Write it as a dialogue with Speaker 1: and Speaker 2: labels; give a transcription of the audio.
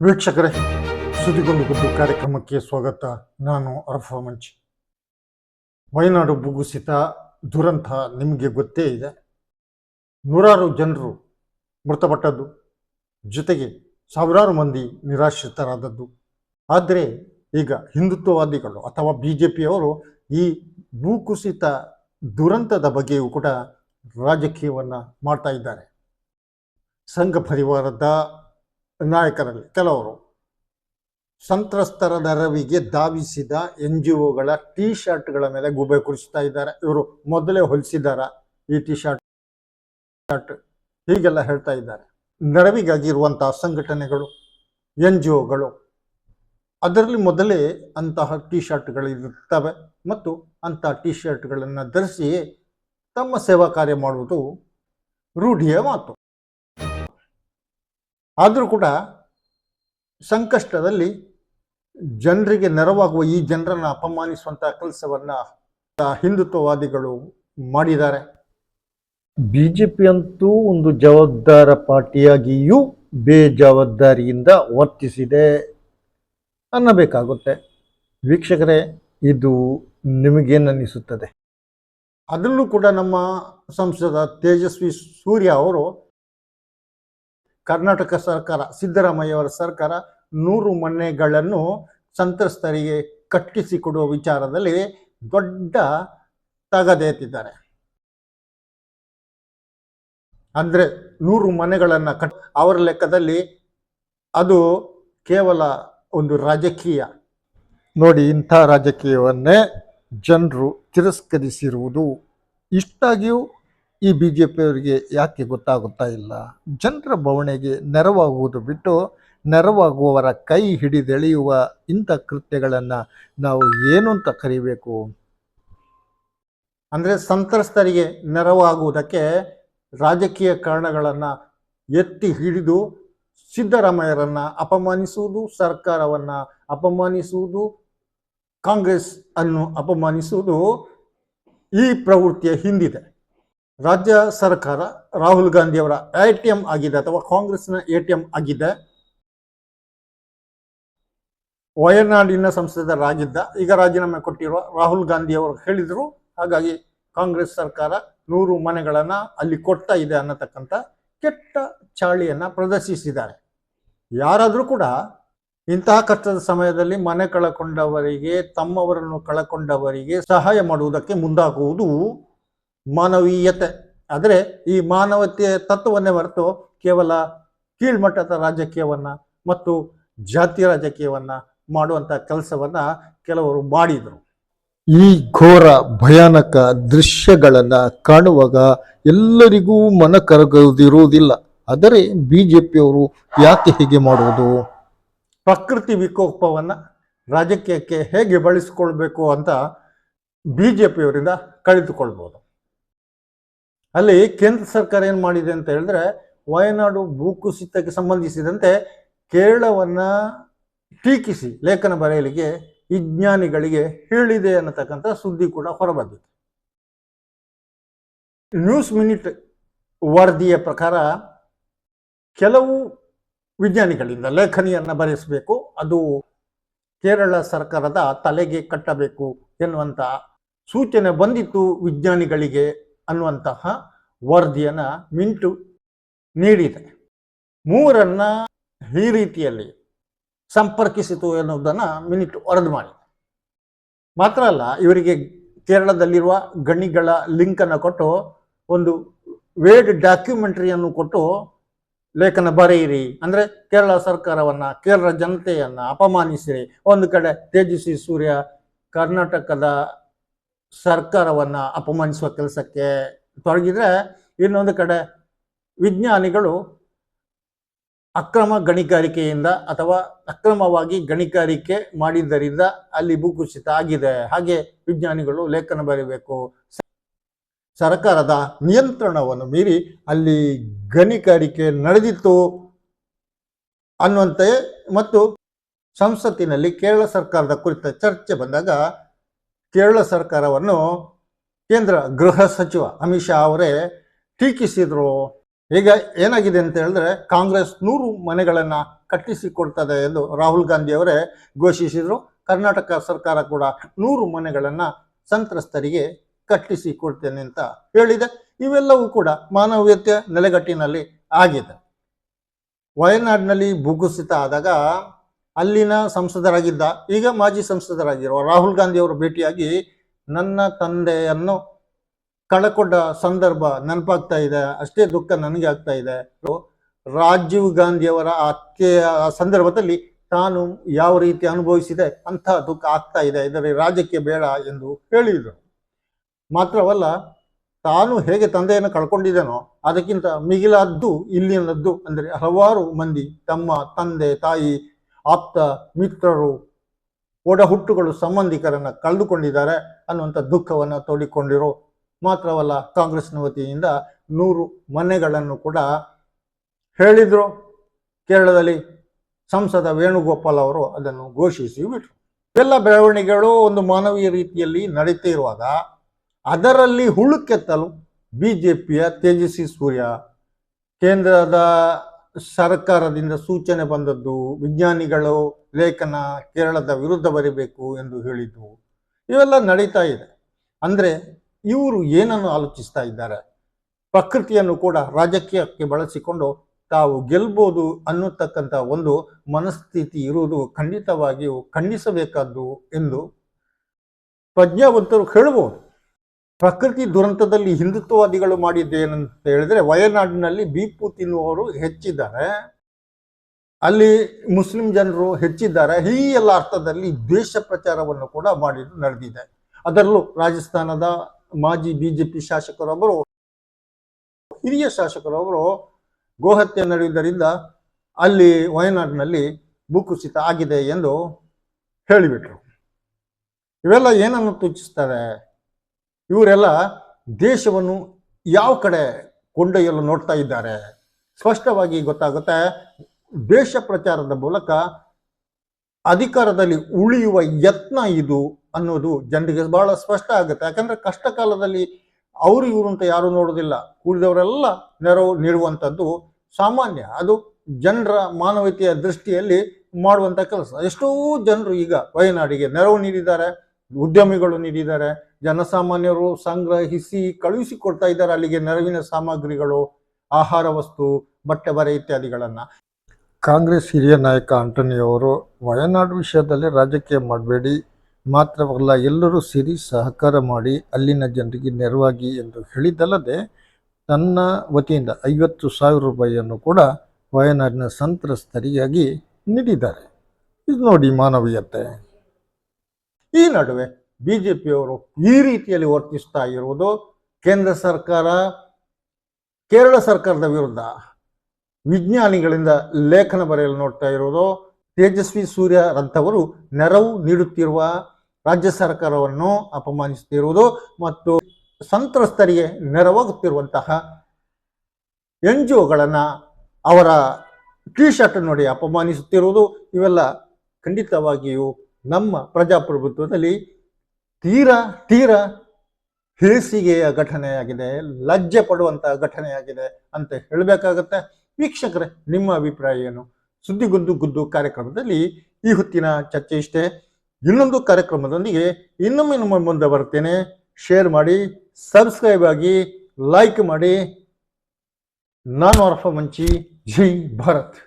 Speaker 1: ವೀಕ್ಷಕರೇ ಸುದ್ದಿಗೊಂದು ಗುದ್ದು ಕಾರ್ಯಕ್ರಮಕ್ಕೆ ಸ್ವಾಗತ. ನಾನು ಅರ್ಫಾ ಮಂಚಿ. ವಯನಾಡು ಭೂಗುಸಿತ ದುರಂತ ನಿಮಗೆ ಗೊತ್ತೇ ಇದೆ. ನೂರಾರು ಜನರು ಮೃತಪಟ್ಟದ್ದು, ಜೊತೆಗೆ ಸಾವಿರಾರು ಮಂದಿ ನಿರಾಶ್ರಿತರಾದದ್ದು. ಆದರೆ ಈಗ ಹಿಂದುತ್ವವಾದಿಗಳು ಅಥವಾ ಬಿ ಜೆ ಪಿಯವರು ಈ ಭೂಕುಸಿತ ದುರಂತದ ಬಗ್ಗೆಯೂ ಕೂಡ ರಾಜಕೀಯವನ್ನು ಮಾಡ್ತಾ ಇದ್ದಾರೆ. ಸಂಘ ಪರಿವಾರದ ನಾಯಕರಲ್ಲಿ ಕೆಲವರು ಸಂತ್ರಸ್ತರ ನೆರವಿಗೆ ಧಾವಿಸಿದ ಎನ್ ಜಿ ಒಗಳ ಟೀ ಶರ್ಟ್ಗಳ ಮೇಲೆ ಗುಬೆ ಕುರಿಸ್ತಾ ಇದ್ದಾರೆ. ಇವರು ಮೊದಲೇ ಹೊಲಿಸಿದಾರ ಈ ಟಿ ಶರ್ಟ್ ಶರ್ಟ್ ಹೀಗೆಲ್ಲ ಹೇಳ್ತಾ ಇದ್ದಾರೆ. ನೆರವಿಗಾಗಿ ಇರುವಂತಹ ಸಂಘಟನೆಗಳು ಎನ್ ಜಿ ಒಗಳು ಅದರಲ್ಲಿ ಮೊದಲೇ ಅಂತಹ ಟೀ ಶರ್ಟ್ಗಳು ಇರುತ್ತವೆ ಮತ್ತು ಅಂತಹ ಟೀ ಶರ್ಟ್ಗಳನ್ನು ಧರಿಸಿ ತಮ್ಮ ಸೇವಾ ಕಾರ್ಯ ಮಾಡುವುದು ರೂಢಿಯ ಮಾತು. ಆದರೂ ಕೂಡ ಸಂಕಷ್ಟದಲ್ಲಿ ಜನರಿಗೆ ನೆರವಾಗುವ ಈ ಜನರನ್ನು ಅಪಮಾನಿಸುವಂಥ ಕೆಲಸವನ್ನು ಹಿಂದುತ್ವವಾದಿಗಳು ಮಾಡಿದ್ದಾರೆ.
Speaker 2: ಬಿ ಜೆ ಪಿ ಅಂತೂ ಒಂದು ಜವಾಬ್ದಾರ ಪಾರ್ಟಿಯಾಗಿಯೂ ಬೇಜವಾಬ್ದಾರಿಯಿಂದ ವರ್ತಿಸಿದೆ ಅನ್ನಬೇಕಾಗುತ್ತೆ. ವೀಕ್ಷಕರೇ ಇದು ನಿಮಗೇನನ್ನಿಸುತ್ತದೆ?
Speaker 1: ಅದರಲ್ಲೂ ಕೂಡ ನಮ್ಮ ಸಂಸದ ತೇಜಸ್ವಿ ಸೂರ್ಯ ಅವರು ಕರ್ನಾಟಕ ಸರ್ಕಾರ, ಸಿದ್ದರಾಮಯ್ಯವರ ಸರ್ಕಾರ ನೂರು ಮನೆಗಳನ್ನು ಸಂತ್ರಸ್ತರಿಗೆ ಕಟ್ಟಿಸಿಕೊಡುವ ವಿಚಾರದಲ್ಲಿ ದೊಡ್ಡ ತಗದೆತ್ತಿದ್ದಾರೆ ಅಂದರೆ ನೂರು ಮನೆಗಳನ್ನು ಕಟ್, ಅವರ ಲೆಕ್ಕದಲ್ಲಿ ಅದು ಕೇವಲ ಒಂದು ರಾಜಕೀಯ.
Speaker 2: ನೋಡಿ ಇಂಥ ರಾಜಕೀಯವನ್ನೇ ಜನರು ತಿರಸ್ಕರಿಸಿರುವುದು. ಇಷ್ಟಾಗಿಯೂ ಈ ಬಿ ಜೆ ಪಿಯವರಿಗೆ ಯಾಕೆ ಗೊತ್ತಾಗುತ್ತಾ ಇಲ್ಲ? ಜನರ ಬವಣೆಗೆ ನೆರವಾಗುವುದು ಬಿಟ್ಟು ನೆರವಾಗುವವರ ಕೈ ಹಿಡಿದೆಳೆಯುವ ಇಂಥ ಕೃತ್ಯಗಳನ್ನು ನಾವು ಏನು ಅಂತ ಕರಿಬೇಕು?
Speaker 1: ಅಂದರೆ ಸಂತ್ರಸ್ತರಿಗೆ ನೆರವಾಗುವುದಕ್ಕೆ ರಾಜಕೀಯ ಕಾರಣಗಳನ್ನು ಎತ್ತಿ ಹಿಡಿದು ಸಿದ್ದರಾಮಯ್ಯರನ್ನು ಅಪಮಾನಿಸುವುದು, ಸರ್ಕಾರವನ್ನು ಅಪಮಾನಿಸುವುದು, ಕಾಂಗ್ರೆಸ್ ಅನ್ನು ಅಪಮಾನಿಸುವುದು ಈ ಪ್ರವೃತ್ತಿಯ ಹಿಂದಿದೆ. ರಾಜ್ಯ ಸರ್ಕಾರ ರಾಹುಲ್ ಗಾಂಧಿಯವರ ಎ ಟಿ ಎಂ ಆಗಿದೆ ಅಥವಾ ಕಾಂಗ್ರೆಸ್ನ ಎ ಟಿ ಎಂ ಆಗಿದೆ. ವಯನಾಡಿನ ಸಂಸದರಾಗಿದ್ದ, ಈಗ ರಾಜೀನಾಮೆ ಕೊಟ್ಟಿರುವ ರಾಹುಲ್ ಗಾಂಧಿ ಅವರು ಹೇಳಿದರು, ಹಾಗಾಗಿ ಕಾಂಗ್ರೆಸ್ ಸರ್ಕಾರ ನೂರು ಮನೆಗಳನ್ನ ಅಲ್ಲಿ ಕೊಡ್ತಾ ಇದೆ ಅನ್ನತಕ್ಕಂಥ ಕೆಟ್ಟ ಚಾಳಿಯನ್ನ ಪ್ರದರ್ಶಿಸಿದ್ದಾರೆ. ಯಾರಾದರೂ ಕೂಡ ಇಂತಹ ಕಷ್ಟದ ಸಮಯದಲ್ಲಿ ಮನೆ ಕಳಕೊಂಡವರಿಗೆ, ತಮ್ಮವರನ್ನು ಕಳಕೊಂಡವರಿಗೆ ಸಹಾಯ ಮಾಡುವುದಕ್ಕೆ ಮುಂದಾಗುವುದು ಮಾನವೀಯತೆ. ಆದರೆ ಈ ಮಾನವತೆಯ ತತ್ವವನ್ನೇ ಹೊರತು ಕೇವಲ ಕೀಳ್ಮಟ್ಟದ ರಾಜಕೀಯವನ್ನು ಮತ್ತು ಜಾತಿ ರಾಜಕೀಯವನ್ನು ಮಾಡುವಂಥ ಕೆಲಸವನ್ನು ಕೆಲವರು ಮಾಡಿದರು.
Speaker 2: ಈ ಘೋರ ಭಯಾನಕ ದೃಶ್ಯಗಳನ್ನು ಕಾಣುವಾಗ ಎಲ್ಲರಿಗೂ ಮನ ಕರಗದಿರುವುದಿಲ್ಲ. ಆದರೆ ಬಿ ಜೆ ಪಿಯವರು ಯಾಕೆ ಹೇಗೆ ಮಾಡುವುದು?
Speaker 1: ಪ್ರಕೃತಿ ವಿಕೋಪವನ್ನು ರಾಜಕೀಯಕ್ಕೆ ಹೇಗೆ ಬಳಸಿಕೊಳ್ಬೇಕು ಅಂತ ಬಿ ಜೆ ಪಿಯವರಿಂದ ಕಳೆದುಕೊಳ್ಬೋದು. ಅಲ್ಲಿ ಕೇಂದ್ರ ಸರ್ಕಾರ ಏನು ಮಾಡಿದೆ ಅಂತ ಹೇಳಿದ್ರೆ ವಯನಾಡು ಭೂಕುಸಿತಕ್ಕೆ ಸಂಬಂಧಿಸಿದಂತೆ ಕೇರಳವನ್ನ ಟೀಕಿಸಿ ಲೇಖನ ಬರೆಯಲಿಕ್ಕೆ ವಿಜ್ಞಾನಿಗಳಿಗೆ ಹೇಳಿದೆ ಅನ್ನತಕ್ಕಂಥ ಸುದ್ದಿ ಕೂಡ ಹೊರಬಂದಿದೆ. ನ್ಯೂಸ್ ಮಿನಿಟ್ ವರದಿಯ ಪ್ರಕಾರ ಕೆಲವು ವಿಜ್ಞಾನಿಗಳಿಂದ ಲೇಖನಿಯನ್ನು ಬರೆಸಬೇಕು ಅದು ಕೇರಳ ಸರ್ಕಾರದ ತಲೆಗೆ ಕಟ್ಟಬೇಕು ಎನ್ನುವಂಥ ಸೂಚನೆ ಬಂದಿತ್ತು ವಿಜ್ಞಾನಿಗಳಿಗೆ. ಅನ್ನುವಂತಹ ವರದಿಯನ್ನು ಮಿಂಟು ನೀಡಿದೆ. ಮೂರನ್ನು ಈ ರೀತಿಯಲ್ಲಿ ಸಂಪರ್ಕಿಸಿತು ಎನ್ನುವುದನ್ನು ಮಿನಿಟ್ ವರದಿ ಮಾಡಿದೆ. ಮಾತ್ರ ಅಲ್ಲ, ಇವರಿಗೆ ಕೇರಳದಲ್ಲಿರುವ ಗಣಿಗಳ ಲಿಂಕನ್ನು ಕೊಟ್ಟು, ಒಂದು ವೇಡ್ ಡಾಕ್ಯುಮೆಂಟರಿಯನ್ನು ಕೊಟ್ಟು ಲೇಖನ ಬರೆಯಿರಿ. ಅಂದರೆ ಕೇರಳ ಸರ್ಕಾರವನ್ನು, ಕೇರಳ ಜನತೆಯನ್ನು ಅಪಮಾನಿಸಿರಿ. ಒಂದು ಕಡೆ ತೇಜಸ್ವಿ ಸೂರ್ಯ ಕರ್ನಾಟಕದ ಸರ್ಕಾರವನ್ನು ಅಪಮಾನಿಸುವ ಕೆಲಸಕ್ಕೆ ತೊಡಗಿದ್ರೆ ಇನ್ನೊಂದು ಕಡೆ ವಿಜ್ಞಾನಿಗಳು ಅಕ್ರಮ ಗಣಿಗಾರಿಕೆಯಿಂದ ಅಥವಾ ಅಕ್ರಮವಾಗಿ ಗಣಿಗಾರಿಕೆ ಮಾಡಿದ್ದರಿಂದ ಅಲ್ಲಿ ಭೂಕುಸಿತ ಆಗಿದೆ. ಹಾಗೆ ವಿಜ್ಞಾನಿಗಳು ಲೇಖನ ಬರೀಬೇಕು. ಸರ್ಕಾರದ ನಿಯಂತ್ರಣವನ್ನು ಮೀರಿ ಅಲ್ಲಿ ಗಣಿಗಾರಿಕೆ ನಡೆದಿತ್ತು ಅನ್ನುವಂತೆ ಮತ್ತು ಸಂಸತ್ತಿನಲ್ಲಿ ಕೇರಳ ಸರ್ಕಾರದ ಕುರಿತ ಚರ್ಚೆ ಬಂದಾಗ ಕೇರಳ ಸರ್ಕಾರವನ್ನು ಕೇಂದ್ರ ಗೃಹ ಸಚಿವ ಅಮಿತ್ ಶಾ ಅವರೇ ಟೀಕಿಸಿದರು. ಈಗ ಏನಾಗಿದೆ ಅಂತ ಹೇಳಿದ್ರೆ ಕಾಂಗ್ರೆಸ್ ನೂರು ಮನೆಗಳನ್ನು ಕಟ್ಟಿಸಿಕೊಡ್ತದೆ ಎಂದು ರಾಹುಲ್ ಗಾಂಧಿ ಅವರೇ ಘೋಷಿಸಿದರು. ಕರ್ನಾಟಕ ಸರ್ಕಾರ ಕೂಡ ನೂರು ಮನೆಗಳನ್ನು ಸಂತ್ರಸ್ತರಿಗೆ ಕಟ್ಟಿಸಿಕೊಡ್ತೇನೆ ಅಂತ ಹೇಳಿದೆ. ಇವೆಲ್ಲವೂ ಕೂಡ ಮಾನವೀಯತೆ ನೆಲೆಗಟ್ಟಿನಲ್ಲಿ ಆಗಿದೆ. ವಯನಾಡಿನಲ್ಲಿ ಭೂಕುಸಿತ ಆದಾಗ ಅಲ್ಲಿನ ಸಂಸದರಾಗಿದ್ದ, ಈಗ ಮಾಜಿ ಸಂಸದರಾಗಿರುವ ರಾಹುಲ್ ಗಾಂಧಿ ಅವರು ಭೇಟಿಯಾಗಿ ನನ್ನ ತಂದೆಯನ್ನು ಕಳಕೊಂಡ ಸಂದರ್ಭ ನೆನಪಾಗ್ತಾ ಇದೆ. ಅಷ್ಟೇ ದುಃಖ ನನಗೆ ಆಗ್ತಾ ಇದೆ. ರಾಜೀವ್ ಗಾಂಧಿಯವರ ಹತ್ಯೆಯ ಸಂದರ್ಭದಲ್ಲಿ ತಾನು ಯಾವ ರೀತಿ ಅನುಭವಿಸಿದೆ ಅಂತ ದುಃಖ ಆಗ್ತಾ ಇದೆ. ಇದರಲ್ಲಿ ರಾಜ್ಯಕ್ಕೆ ಬೇಡ ಎಂದು ಹೇಳಿದರು. ಮಾತ್ರವಲ್ಲ, ತಾನು ಹೇಗೆ ತಂದೆಯನ್ನು ಕಳ್ಕೊಂಡಿದ್ದೇನೋ ಅದಕ್ಕಿಂತ ಮಿಗಿಲಾದ್ದು, ಇಲ್ಲಿನದ್ದು ಅಂದರೆ ಹಲವಾರು ಮಂದಿ ತಮ್ಮ ತಂದೆ, ತಾಯಿ ಆಪ್ತ ಮಿತ್ರರು ಒಡ ಹುಟ್ಟುಗಳು ಸಂಬಂಧಿಕರನ್ನ ಕಳೆದುಕೊಂಡಿದ್ದಾರೆ ಅನ್ನುವಂಥ ದುಃಖವನ್ನು ತೋಡಿಕೊಂಡಿರೋ ಮಾತ್ರವಲ್ಲ ಕಾಂಗ್ರೆಸ್ನ ವತಿಯಿಂದ ನೂರು ಮನೆಗಳನ್ನು ಕೂಡ ಹೇಳಿದರು. ಕೇರಳದಲ್ಲಿ ಸಂಸದ ವೇಣುಗೋಪಾಲ್ ಅವರು ಅದನ್ನು ಘೋಷಿಸಿ ಬಿಟ್ರು. ಎಲ್ಲ ಬೆಳವಣಿಗೆಗಳು ಒಂದು ಮಾನವೀಯ ರೀತಿಯಲ್ಲಿ ನಡೀತಾ ಇರುವಾಗ ಅದರಲ್ಲಿ ಹುಳುಕೆತ್ತಲು ಬಿ ಜೆ ಪಿಯ ತೇಜಸ್ವಿ ಸೂರ್ಯ, ಕೇಂದ್ರದ ಸರ್ಕಾರದಿಂದ ಸೂಚನೆ ಬಂದದ್ದು ವಿಜ್ಞಾನಿಗಳು ಲೇಖನ ಕೇರಳದ ವಿರುದ್ಧ ಬರೀಬೇಕು ಎಂದು ಹೇಳಿದ್ದು. ಇವೆಲ್ಲ ನಡೀತಾ ಇದೆ. ಅಂದರೆ ಇವರು ಏನನ್ನು ಆಲೋಚಿಸ್ತಾ ಇದ್ದಾರೆ? ಪ್ರಕೃತಿಯನ್ನು ಕೂಡ ರಾಜಕೀಯಕ್ಕೆ ಬಳಸಿಕೊಂಡು ತಾವು ಗೆಲ್ಬೋದು ಅನ್ನತಕ್ಕಂಥ ಒಂದು ಮನಸ್ಥಿತಿ ಇರುವುದು ಖಂಡಿತವಾಗಿಯೂ ಖಂಡಿಸಬೇಕಾದ್ದು ಎಂದು ಪ್ರಜ್ಞಾವಂತರು ಹೇಳಬಹುದು ಪ್ರಕೃತಿ ದುರಂತದಲ್ಲಿ ಹಿಂದುತ್ವವಾದಿಗಳು ಮಾಡಿದ್ದೇನಂತ ಹೇಳಿದ್ರೆ ವಯನಾಡಿನಲ್ಲಿ ಬೀಪು ತಿನ್ನುವವರು ಹೆಚ್ಚಿದ್ದಾರೆ. ಅಲ್ಲಿ ಮುಸ್ಲಿಂ ಜನರು ಹೆಚ್ಚಿದ್ದಾರೆ. ಈ ಎಲ್ಲ ಅರ್ಥದಲ್ಲಿ ದ್ವೇಷ ಪ್ರಚಾರವನ್ನು ಕೂಡ ಮಾಡಿ ನಡೆದಿದೆ. ಅದರಲ್ಲೂ ರಾಜಸ್ಥಾನದ ಮಾಜಿ ಬಿಜೆಪಿ ಶಾಸಕರೊಬ್ಬರು, ಹಿರಿಯ ಶಾಸಕರೊಬ್ಬರು ಗೋಹತ್ಯೆ ನಡೆಯುವುದರಿಂದ ಅಲ್ಲಿ ವಯನಾಡಿನಲ್ಲಿ ಭೂಕುಸಿತ ಆಗಿದೆ ಎಂದು ಹೇಳಿಬಿಟ್ರು. ಇವೆಲ್ಲ ಏನನ್ನು ಸೂಚಿಸ್ತಾರೆ ಇವರೆಲ್ಲ ದೇಶವನ್ನು ಯಾವ ಕಡೆ ಕೊಂಡೊಯ್ಯಲು ನೋಡ್ತಾ ಇದ್ದಾರೆ? ಸ್ಪಷ್ಟವಾಗಿ ಗೊತ್ತಾಗುತ್ತೆ, ದೇಶ ಪ್ರಚಾರದ ಮೂಲಕ ಅಧಿಕಾರದಲ್ಲಿ ಉಳಿಯುವ ಯತ್ನ ಇದು ಅನ್ನೋದು ಜನರಿಗೆ ಬಹಳ ಸ್ಪಷ್ಟ ಆಗುತ್ತೆ. ಯಾಕಂದ್ರೆ ಕಷ್ಟ ಕಾಲದಲ್ಲಿ ಅವರು ಇವರು ಅಂತ ಯಾರು ನೋಡೋದಿಲ್ಲ. ಉಳಿದವರೆಲ್ಲ ನೆರವು ನೀಡುವಂಥದ್ದು ಸಾಮಾನ್ಯ. ಅದು ಜನರ ಮಾನವೀಯತೆಯ ದೃಷ್ಟಿಯಲ್ಲಿ ಮಾಡುವಂಥ ಕೆಲಸ. ಎಷ್ಟೋ ಜನರು ಈಗ ವಯನಾಡಿಗೆ ನೆರವು ನೀಡಿದ್ದಾರೆ. ಉದ್ಯಮಿಗಳು ನೀಡಿದ್ದಾರೆ. ಜನಸಾಮಾನ್ಯರು ಸಂಗ್ರಹಿಸಿ ಕಳುಹಿಸಿಕೊಡ್ತಾ ಇದ್ದಾರೆ. ಅಲ್ಲಿಗೆ ನೆರವಿನ ಸಾಮಗ್ರಿಗಳು, ಆಹಾರ ವಸ್ತು, ಬಟ್ಟೆ ಬರೆ ಇತ್ಯಾದಿಗಳನ್ನು.
Speaker 2: ಕಾಂಗ್ರೆಸ್ ಹಿರಿಯ ನಾಯಕ ಆಂಟನಿ ಅವರು, ವಯನಾಡು ವಿಷಯದಲ್ಲಿ ರಾಜಕೀಯ ಮಾಡಬೇಡಿ. ಮಾತ್ರವಲ್ಲ, ಎಲ್ಲರೂ ಸೇರಿ ಸಹಕಾರ ಮಾಡಿ, ಅಲ್ಲಿನ ಜನರಿಗೆ ನೆರವಾಗಿ ಎಂದು ಹೇಳಿದ್ದಲ್ಲದೆ, ತನ್ನ ವತಿಯಿಂದ ಐವತ್ತು ಸಾವಿರ ರೂಪಾಯಿಯನ್ನು ಕೂಡ ವಯನಾಡಿನ ಸಂತ್ರಸ್ತರಿಗಾಗಿ ನೀಡಿದ್ದಾರೆ. ಇದು ನೋಡಿ ಮಾನವೀಯತೆ.
Speaker 1: ಈ ನಡುವೆ ಬಿ ಜೆ ಪಿಯವರು ಈ ರೀತಿಯಲ್ಲಿ ವರ್ತಿಸ್ತಾ ಇರುವುದು ಕೇಂದ್ರ ಸರ್ಕಾರ, ಕೇರಳ ಸರ್ಕಾರದ ವಿರುದ್ಧ. ವಿಜ್ಞಾನಿಗಳಿಂದ ಲೇಖನ ಬರೆಯಲು ನೋಡ್ತಾ ಇರುವುದು ತೇಜಸ್ವಿ ಸೂರ್ಯ ರಂಥವರು ನೆರವು ನೀಡುತ್ತಿರುವ ರಾಜ್ಯ ಸರ್ಕಾರವನ್ನು ಅಪಮಾನಿಸುತ್ತಿರುವುದು ಮತ್ತು ಸಂತ್ರಸ್ತರಿಗೆ ನೆರವಾಗುತ್ತಿರುವಂತಹ ಎನ್ ಜಿ ಒಗಳನ್ನು ಅವರ ಟಿ ಶರ್ಟ್ ನೋಡಿ ಅಪಮಾನಿಸುತ್ತಿರುವುದು ಇವೆಲ್ಲ ಖಂಡಿತವಾಗಿಯೂ ನಮ್ಮ ಪ್ರಜಾಪ್ರಭುತ್ವದಲ್ಲಿ ತೀರಾ ತೀರಾ ಹೇಸಿಗೆಯ ಘಟನೆಯಾಗಿದೆ, ಲಜ್ಜೆ ಪಡುವಂತಹ ಘಟನೆಯಾಗಿದೆ ಅಂತ ಹೇಳಬೇಕಾಗತ್ತೆ. ವೀಕ್ಷಕರೇ, ನಿಮ್ಮ ಅಭಿಪ್ರಾಯ ಏನು? ಸುದ್ದಿಗುದ್ದು ಗುದ್ದು ಕಾರ್ಯಕ್ರಮದಲ್ಲಿ ಈ ಹೊತ್ತಿನ ಚರ್ಚೆ ಇಷ್ಟೇ. ಇನ್ನೊಂದು ಕಾರ್ಯಕ್ರಮದೊಂದಿಗೆ ಇನ್ನೊಮ್ಮೆ ನಮ್ಮ ಮುಂದೆ ಬರ್ತೇನೆ. ಶೇರ್ ಮಾಡಿ, ಸಬ್ಸ್ಕ್ರೈಬ್ ಆಗಿ, ಲೈಕ್ ಮಾಡಿ. ನಾನು ಅರ್ಫ ಮಂಚಿ, ಜೈ ಭಾರತ್.